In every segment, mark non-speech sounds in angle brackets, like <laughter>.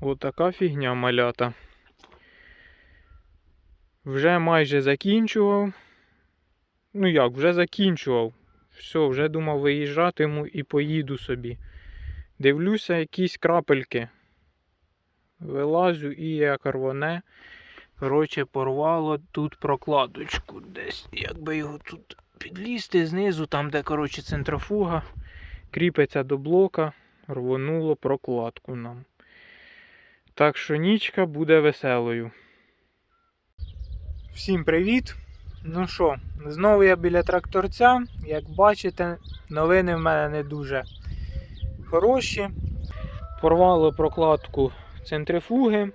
Отака фігня малята. Вже майже закінчував. Ну як, вже закінчував. Все, вже думав виїжджатиму і поїду собі. Дивлюся, якісь крапельки. Вилазю і як рвоне. Коротше, порвало тут прокладочку десь. Якби його тут підлізти знизу, там, де, коротше, центрофуга, кріпиться до блока, рвонуло прокладку нам. Так що нічка буде веселою. Всім привіт! Ну що, знову я біля тракторця. Як бачите, новини в мене не дуже хороші. Порвало прокладку центрифуги.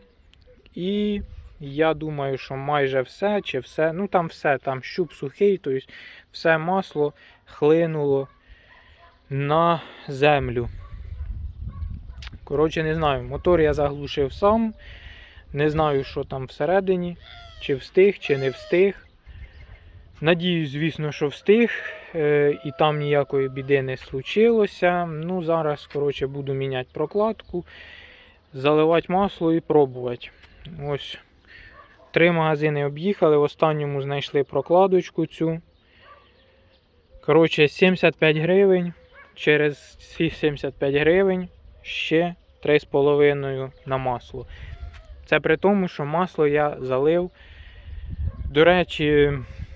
І я думаю, що майже все, чи все, ну там все, там щуп сухий, тобто все масло хлинуло на землю. Коротше, не знаю, мотор я заглушив сам. Не знаю, що там всередині, чи встиг, чи не встиг. Надіюсь, звісно, що встиг, е, і там ніякої біди не случилося. Ну, зараз, коротше, буду міняти прокладку, заливати масло і пробувати. Ось. Три магазини об'їхали, в останньому знайшли прокладочку цю. Коротше, 75 гривень. Через ці 75 гривень ще 3,5 на масло. Це при тому, що масло я залив. До речі,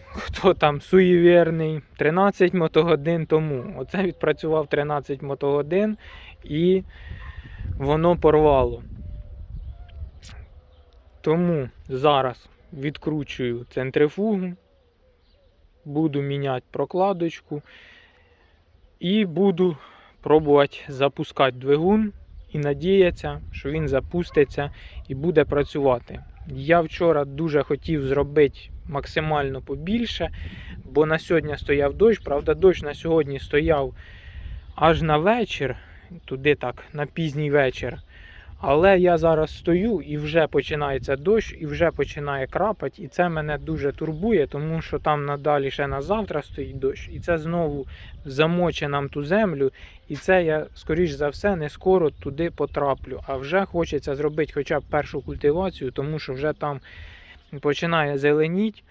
хто там суєвірний, 13 мотогодин тому. Оце відпрацював 13 мотогодин і воно порвало. Тому зараз відкручую центрифугу, буду міняти прокладочку і буду пробувати запускати двигун і надіятися, що він запуститься і буде працювати. Я вчора дуже хотів зробити максимально побільше, бо на сьогодні стояв дощ. Правда, дощ на сьогодні стояв аж на вечір, туди так, на пізній вечір. Але я зараз стою і вже починається дощ, і вже починає крапати, і це мене дуже турбує, тому що там надалі ще на завтра стоїть дощ, і це знову замоче нам ту землю. І це я, скоріш за все, не скоро туди потраплю. А вже хочеться зробити хоча б першу культивацію, тому що вже там починає зеленіть.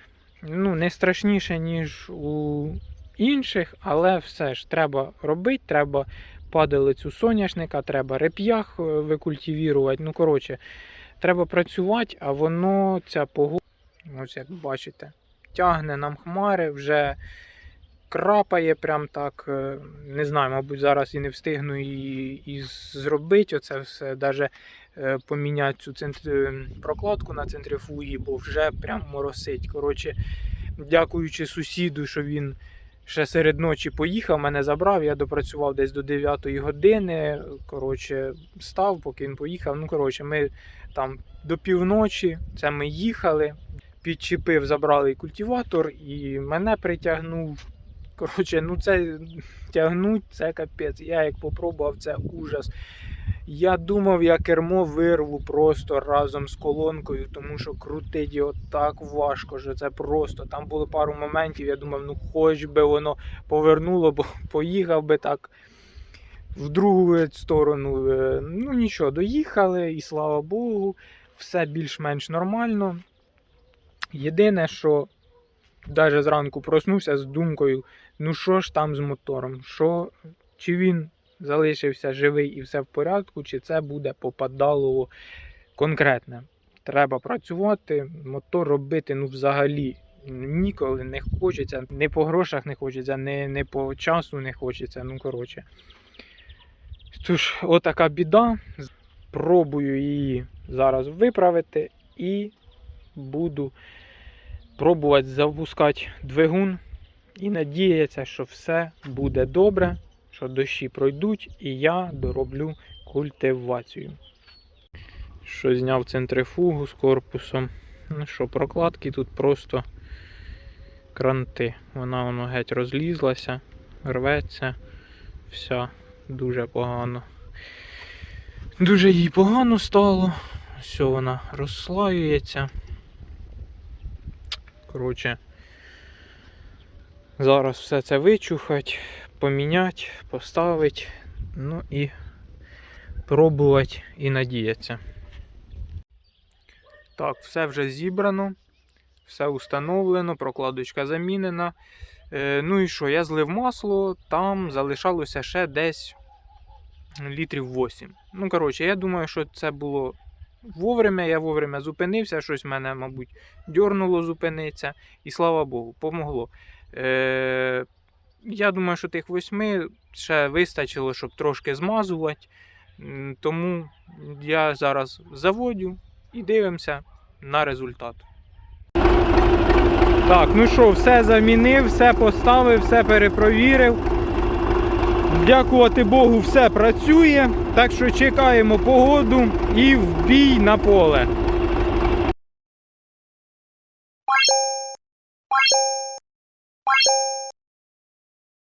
Ну, не страшніше, ніж у інших, але все ж треба робити, треба падалицю соняшника, треба реп'ях е, викультивірувати. Ну, коротше, треба працювати, а воно, ця погода, ось як бачите, тягне нам хмари, вже крапає прям так. е, Не знаю, мабуть, зараз і не встигну і, і зробити оце все, навіть поміняти цю центр... е, прокладку на центрифугі, бо вже прям моросить. Коротше, дякуючи сусіду, що він ще серед ночі поїхав, мене забрав, я допрацював десь до 9 години. Коротше, став, поки він поїхав. Ну, коротше, ми там до півночі, це ми їхали, підчепив, забрали і культиватор, і мене притягнув. Коротше, ну це тягнуть, це капець. Я як попробував, це ужас. Я думав, я кермо вирву просто разом з колонкою, тому що крутить його так важко, що це просто. Там було пару моментів, я думав, ну хоч би воно повернуло, бо <laughs> поїхав би так в другу сторону. Е, Ну нічого, доїхали, і слава Богу, все більш-менш нормально. Єдине, що навіть зранку проснувся з думкою, ну що ж там з мотором? Що, Чи він залишився живий і все в порядку, чи це буде попадало конкретне. Треба працювати, мотор робити ну взагалі ніколи не хочеться, не по грошах не хочеться, не, не по часу не хочеться. Ну, коротше. Тож, отака біда. Пробую її зараз виправити і буду пробувати запускати двигун і надіятися, що все буде добре що дощі пройдуть і я дороблю культивацію. Що зняв центрифугу з корпусом. Ну що, прокладки тут просто кранти. Вона воно геть розлізлася, рветься. Вся дуже погано. Дуже їй погано стало. Все, вона розслаюється. Коротше, зараз все це вичухать, поміняти, поставити, ну і пробувати і надіятися. Так, все вже зібрано, все установлено, прокладочка замінена. Е, ну і що, я злив масло, там залишалося ще десь літрів 8. Ну, коротше, я думаю, що це було вовремя, я вовремя зупинився, щось мене, мабуть, дьорнуло зупинитися, і слава Богу, помогло. Я думаю, що тих восьми ще вистачило, щоб трошки змазувати. Тому я зараз заводю і дивимося на результат. Так, ну що, все замінив, все поставив, все перепровірив. Дякувати Богу, все працює. Так що чекаємо погоду і в бій на поле.